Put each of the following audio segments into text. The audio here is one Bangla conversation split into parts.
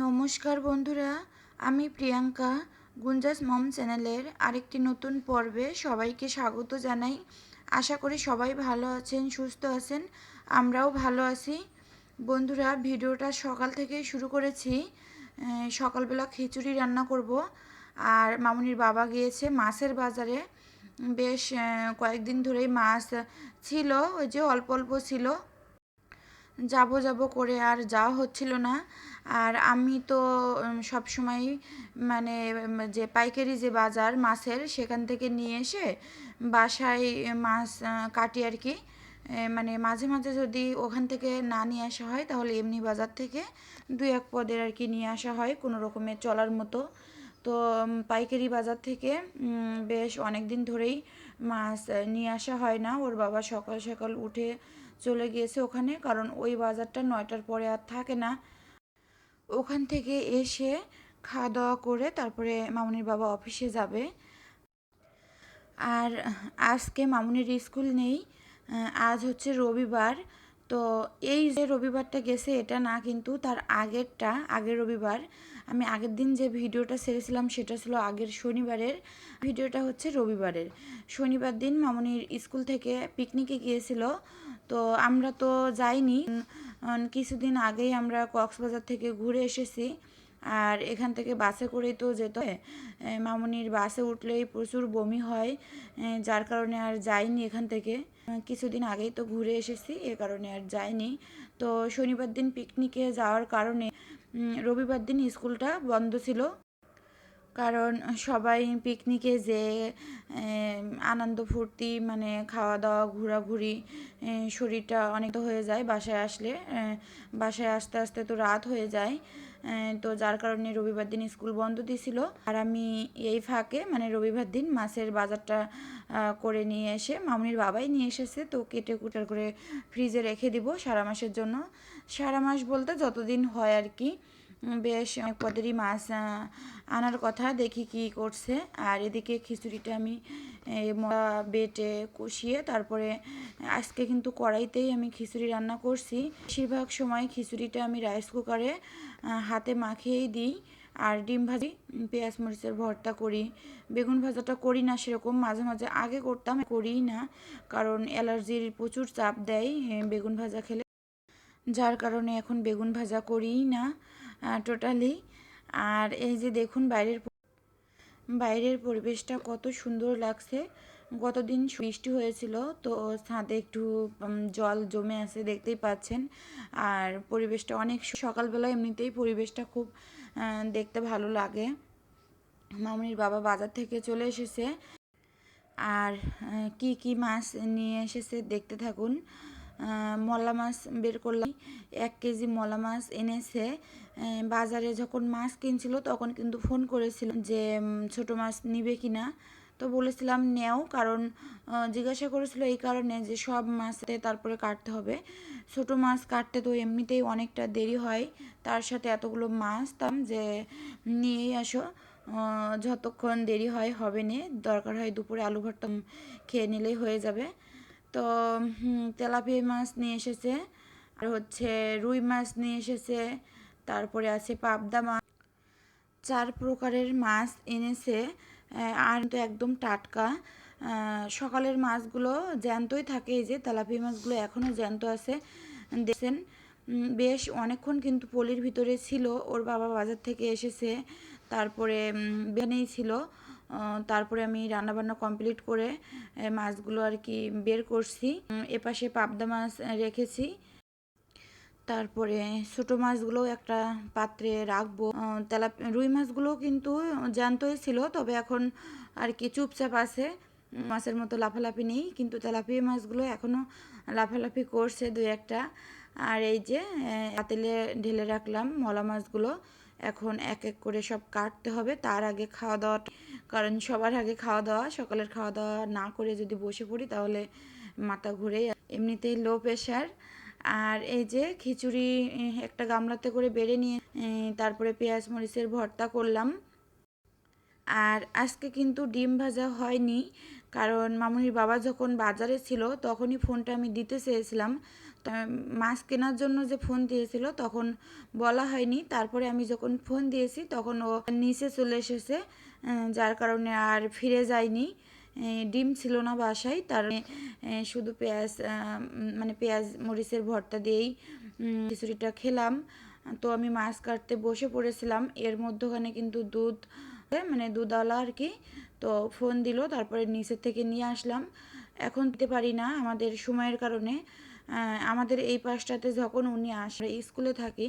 নমস্কার বন্ধুরা, আমি প্রিয়াঙ্কা, গুঞ্জাস মম চ্যানেলের আরেকটি নতুন পর্বে সবাইকে স্বাগত জানাই। আশা করি সবাই ভালো আছেন, সুস্থ আছেন, আমরাও ভালো আছি। বন্ধুরা, ভিডিওটা সকাল থেকে শুরু করেছি। সকালবেলা খিচুড়ি রান্না করব। আর মামুনির বাবা গিয়েছে মাছের বাজারে। বেশ কয়েকদিন ধরেই মাছ ছিল, ওই যে অল্প অল্প ছিল। যাব যাব করে আর যাওয়া হচ্ছিল না। আর আমি তো সব সময় মানে যে পাইকারি যে বাজার, মাছের, সেখান থেকে নিয়ে এসে বাসায় মাছ কাটি আর কি। মানে মাঝে মাঝে যদি ওখান থেকে না নিয়ে আসা হয়, তাহলে এমনি বাজার থেকে দুই এক পদের আর কি নিয়ে আসা হয়, কোনো রকমের চলার মতো। তো পাইকারি বাজার থেকে বেশ অনেক দিন ধরেই মাছ নিয়ে আসা হয় না। ওর বাবা সকাল সকাল উঠে চলে গিয়েছে ওখানে, কারণ ওই বাজারটা নয়টার পরে আর থাকে না। ওখান থেকে এসে খাওয়া দাওয়া করে তারপরে মামুনির বাবা অফিসে যাবে। আর আজকে মামুনির স্কুল নেই, আজ হচ্ছে রবিবার। তো এই যে রবিবারটা গেছে, এটা না কিন্তু তার আগেরটা, আগের রবিবার। আমি আগের দিন যে ভিডিওটা ছেড়েছিলাম, সেটা ছিল আগের শনিবারের। ভিডিওটা হচ্ছে রবিবারের। শনিবার দিন মামুনির স্কুল থেকে পিকনিকে গিয়েছিল। তো আমরা তো যাইনি। কিছুদিন আগেই আমরা কক্সবাজার থেকে ঘুরে এসেছি। আর এখান থেকে বাসে করেই তো যেতে হয়। মামুনির বাসে উঠলেই প্রচুর বমি হয়। যার কারণে আর যাইনি এখান থেকে। কিছুদিন আগেই তো ঘুরে এসেছি, এ কারণে আর যাইনি। তো শনিবার দিন পিকনিকে যাওয়ার কারণে রবিবার দিন স্কুলটা বন্ধ ছিল। কারণ সবাই পিকনিকে যে আনন্দ ফুর্তি মানে খাওয়া দাওয়া ঘোরাঘুরি শরীরটা অনেক হয়ে যায় বাসায় আসলে। বাসায় আসতে আসতে তো রাত হয়ে যায়। তো যার কারণে রবিবার দিন স্কুল বন্ধ দিছিল। আর আমি এই ফাঁকে মানে রবিবার দিন মাছের বাজারটা করে নিয়ে এসে, মামনির বাবাই নিয়ে এসেছে, তো কেটে কুটার করে ফ্রিজে রেখে দিব সারা মাসের জন্য। সারা মাস বলতে যতদিন হয় আর কি। বেশ অনেক পদেরই মাছ আনার কথা দেখি কি করছে। আর এদিকে খিচুড়িটা আমি মশলা বেটে কষিয়ে তারপরে আজকে কিন্তু কড়াইতেই আমি খিচুড়ি রান্না করছি। বেশিরভাগ সময় খিচুড়িটা আমি রাইস কুকারে হাতে মাখিয়েই দিই। আর ডিম ভাজি পেঁয়াজ মরিচের ভর্তা করি। বেগুন ভাজাটা করি না সেরকম, মাঝে মাঝে আগে করতাম, করিই না। কারণ অ্যালার্জির প্রচুর চাপ দেয় বেগুন ভাজা খেলে। যার কারণে এখন বেগুন ভাজা করিই না। টোটালি আর এই যে দেখুন বাইরের বাইরের পরিবেশটা কত সুন্দর লাগছে। গতদিন বৃষ্টি হয়েছিল, তো ছাদে একটু জল জমে আছে দেখতেই পাচ্ছেন। আর পরিবেশটা অনেক সকালবেলা এমনিতেই পরিবেশটা খুব দেখতে ভালো লাগে। মামনির বাবা বাজার থেকে চলে এসেছে। আর কি কি মাছ নিয়ে এসেছে দেখতে থাকুন। মলা মাছ বের করলাম। এক কেজি মলা মাছ এনেছে। বাজারে যখন মাছ কিনছিল তখন কিন্তু ফোন করেছিল যে ছোট মাছ নিবে কিনা। তো বলেছিলাম, নেও। কারণ জিজ্ঞাসা করেছিল এই কারণে যে, সব মাছতে তারপরে কাটতে হবে। ছোট মাছ কাটতে তো এমনিতেই অনেকটা দেরি হয়। তার সাথে এতগুলো মাছ তাম যে, নিয়েই আসো। যতক্ষণ দেরি হয়, হবে নে। দরকার হয় দুপুরে আলু ভর্তা খেয়ে নিলেই হয়ে যাবে। তো হুম, তেলাপিয়া মাছ নিয়ে এসেছে। আর হচ্ছে রুই মাছ নিয়ে এসেছে। তারপরে আছে পাবদা মাছ চার প্রকারের মাছ এনেছে। আর তো একদম টাটকা। সকালের মাছগুলো জ্যান্তই থাকে। এই যে তেলাপিয়া মাছগুলো এখনও জ্যান্ত আছে। দেখছেন? বেশ অনেকক্ষণ কিন্তু পলির ভিতরে ছিল। ওর বাবা বাজার থেকে এসেছে। তারপরে বেনেই ছিল। তারপরে আমি রান্নাবান্না কমপ্লিট করে মাছগুলো আর কি বের করছি। এপাশে পাবদা মাছ রেখেছি। তারপরে ছোটো মাছগুলোও একটা পাত্রে রাখব। তেলা, রুই মাছগুলোও কিন্তু জ্যান্তই ছিল, তবে এখন আর কি চুপচাপ আছে। মাছের মতো লাফালাফি নেই, কিন্তু তেলাপিয়া মাছগুলো এখনও লাফালাফি করছে দুই একটা। আর এই যে পাতিলে ঢেলে রাখলাম মলা মাছগুলো, এখন এক এক করে সব কাটতে হবে। তার আগে খাওয়া দাওয়া কারণ সবার আগে খাওয়া দাওয়া সকালের খাওয়া দাওয়া না করে যদি বসে পড়ি তাহলে মাথা ঘুরে এমনিতেই লো প্রেশার আর এই যে খিচুড়ি একটা গামলাতে করে বেড়ে নিয়ে তারপরে পেঁয়াজ মরিচের ভর্তা করলাম। আর আজকে কিন্তু ডিম ভাজা হয়নি, কারণ মামুনির বাবা যখন বাজারে ছিল তখনই ফোনটা আমি দিতে চেয়েছিলাম। মাছ কেনার জন্য যে ফোন দিয়েছিল তখন বলা হয়নি। তারপরে আমি যখন ফোন দিয়েছি তখন ও নিচে চলে এসেছে। যার কারণে আর ফিরে যায়নি। ডিম ছিল না বাসায় তার এ, শুধু পেঁয়াজ মানে পেঁয়াজ মরিচের ভর্তা দিয়েই খিচুড়িটা খেলাম। তো আমি মাছ কাটতে বসে পড়েছিলাম। এর মধ্যখানে কিন্তু দুধ মানে দুধওয়ালা আর কি তো ফোন দিল তারপরে নিচের থেকে নিয়ে আসলাম। এখন দিতে পারি না আমাদের সময়ের কারণে। আমাদের এই পাশটাতে যখন উনি আসে স্কুলে থাকি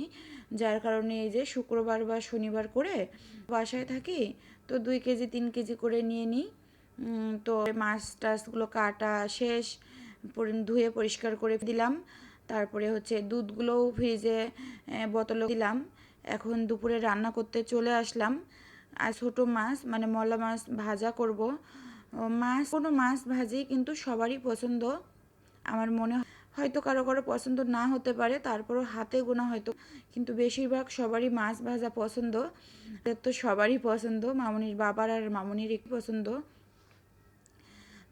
যার কারণে এই যে শুক্রবার বা শনিবার করে বাসায় থাকি তো দুই কেজি, তিন কেজি করে নিয়ে নিই। তো মাছ টাছগুলো কাটা শেষ ধুয়ে পরিষ্কার করে দিলাম। তারপরে হচ্ছে দুধগুলোও ফ্রিজে বোতলে দিলাম। এখন দুপুরে রান্না করতে চলে আসলাম। আর ছোটো মাছ মানে মলা মাছ ভাজা করব। মাছ কোনো মাছ ভাজি কিন্তু সবারই পছন্দ। আমার মনে হয়তো কারও কারও পছন্দ না হতে পারে, তারপরও হাতে গোনা হয়তো, কিন্তু বেশিরভাগ সবারই মাছ ভাজা পছন্দ। তো সবারই পছন্দ, মামনির বাবার আর মামনির একটু পছন্দ।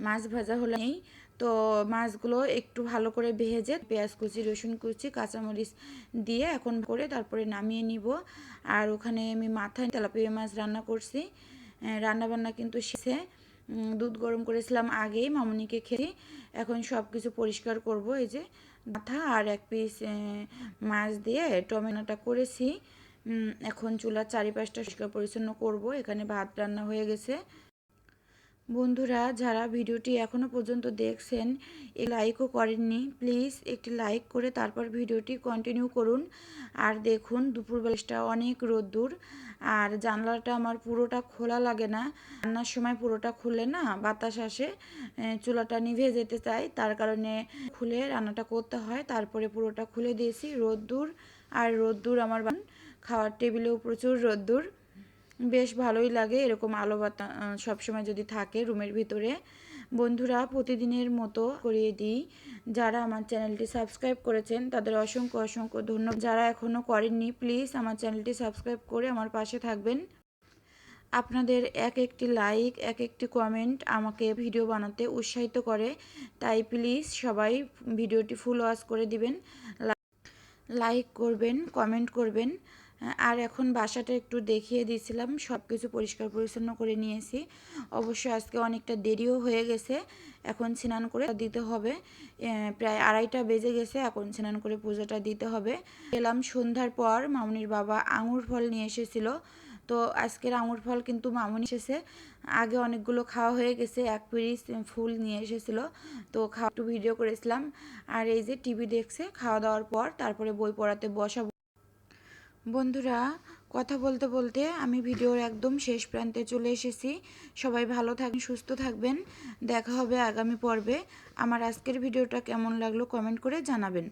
মাছ ভাজা হলে নেই, তো মাছগুলো একটু ভালো করে ভেজে পেঁয়াজ কুচি, রসুন কুচি, কাঁচামরিচ দিয়ে এখন করে তারপরে নামিয়ে নিব। আর ওখানে আমি মাথায় তেলাপিয়া মাছ রান্না করছি। রান্না বান্না কিন্তু শেষে দুধ গরম করেছিলাম আগেই, মামুনিকে খেয়ে এখন সব কিছু পরিষ্কার করব। এই যে মাথা আর এক পিস মাছ দিয়ে টমেটোটা করেছি। এখন চুলার চারিপাশটা পরিষ্কার পরিচ্ছন্ন করব। এখানে ভাত রান্না হয়ে গেছে। বন্ধুরা যারা ভিডিওটি এখনও পর্যন্ত দেখছেন এই লাইকও করেননি। প্লিজ একটি লাইক করে তারপর ভিডিওটি কন্টিনিউ করুন। আর দেখুন দুপুরবেলাটা অনেক রোদ্দুর। আর জানলাটা আমার পুরোটা খোলা লাগে না। রান্নার সময় পুরোটা খুলে না বাতাস আসে। এ, চুলাটা নিভে যেতে চাই। তার কারণে খুলে রান্নাটা করতে হয়। তারপরে পুরোটা খুলে দিয়েছি। রোদ্দুর আর রোদ্দুর আমার খাওয়ার টেবিলেও প্রচুর রোদ্দুর। বেশ ভালোই লাগে এরকম আলো বাতা সবসময় যদি থাকে রুমের ভিতরে। বন্ধুরা, প্রতিদিনের মতো করিয়ে দিই। যারা আমার চ্যানেলটি সাবস্ক্রাইব করেছেন, তাদের অসংখ্য অসংখ্য ধন্যবাদ। যারা এখনও করেননি, প্লিজ আমার চ্যানেলটি সাবস্ক্রাইব করে আমার পাশে থাকবেন। আপনাদের এক একটি লাইক, এক একটি কমেন্ট আমাকে ভিডিও বানাতে উৎসাহিত করে। তাই প্লিজ সবাই ভিডিওটি ফুল ওয়াচ করে দিবেন। লাইক করবেন, কমেন্ট করবেন। আর এখন বাসাটা একটু দেখিয়ে দিয়েছিলাম সব কিছু পরিষ্কার পরিচ্ছন্ন করে নিয়েছি। অবশ্য আজকে অনেকটা দেরিও হয়ে গেছে, এখন স্নান করে দিতে হবে। প্রায় আড়াইটা বেজে গেছে, এখন স্নান করে পূজাটা দিতে হবে। গেলাম সন্ধ্যার পর, মামুনির বাবা আঙুর ফল নিয়ে এসেছিল। তো আজকের আঙুর ফল কিন্তু মামুনি এসেছে। আগে অনেকগুলো খাওয়া হয়ে গেছে, এক পিস ফুল নিয়ে এসেছিল। তো খাওয়া একটু ভিডিও করেছিলাম। আর এই যে টিভি দেখছে, খাওয়া দাওয়ার পর তারপরে বই পড়াতে বসাবো। বন্ধুরা, কথা বলতে বলতে আমি ভিডিওর একদম শেষ প্রান্তে চলে এসেছি। সবাই ভালো থাকবেন সুস্থ থাকবেন। দেখা হবে আগামী পর্বে। আমার আজকের ভিডিওটা কেমন লাগল কমেন্ট করে জানাবেন।